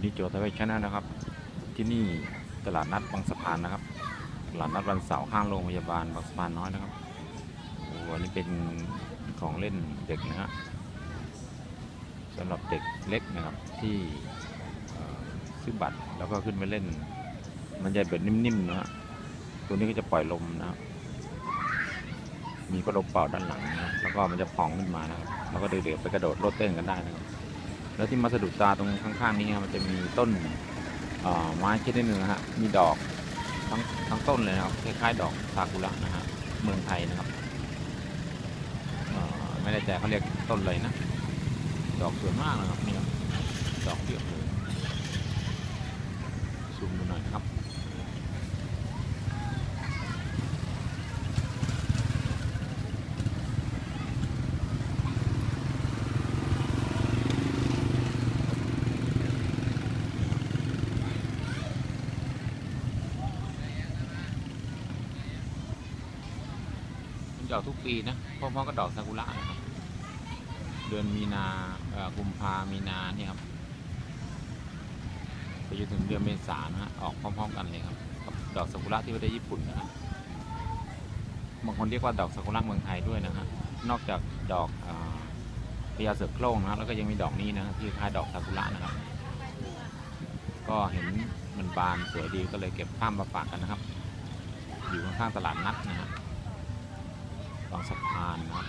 นี่โจทย์ไว้ชนะนะครับ ที่นี่ตลาดนัดบางสะพานนะครับ ตลาดนัดวันเสาร์ข้างโรงพยาบาลบางสะพานน้อยนะครับโอ้อันนี้เป็นของเล่นเด็กนะฮะสำหรับเด็กเล็กนะครับที่ซื้อบัตรแล้วก็ขึ้นไปเล่น มันจะแบบนิ่มๆนะฮะตัวนี้ก็จะปล่อยลมนะครับมีพัดลมเป่าด้านหลังนะแล้วก็มันจะพองขึ้นมานะครับแล้วก็เด็กๆไปกระโดดโลดเต้นกันได้นะครับ แล้วที่มาสะดุดตาตรงข้างๆนี้ครับมันจะมีต้นไม้ชนิดหนึ่งนะฮะมีดอกทั้งทั้งต้นเลยนะครับคล้ายๆดอกซากุระนะฮะเมืองไทยนะครับไม่ไม่แน่ใจเขาเรียกต้นอะไรนะ ดอกสวยมากนะครับนี่ครับ ดอกเยอะเลยซูมดูหน่อยนะครับ มัน จะออกทุกปีนะพร้อมๆกับดอกซากุระนะครับ เดือนมีนาเอ่อกุมภามีนาเนี่ยครับไปจนถึงเดือนเมษานะฮะออกพร้อมๆกันเลยครับกับดอกซากุระที่ประเทศญี่ปุ่นนะฮะบางคนเรียกว่าดอกซากุระเมืองไทยด้วยนะฮะนอกจากดอกอพญาเสือโคร่งนะแล้วก็ยังมีดอกนี้นะที่คล้ายดอกซากุระนะครับ ก็เห็นมันบานสวยดีก็เลยเก็บภาพมาฝากกันนะครับ อยู่ข้างๆตลาดนัดนะฮะบางสะพานนะ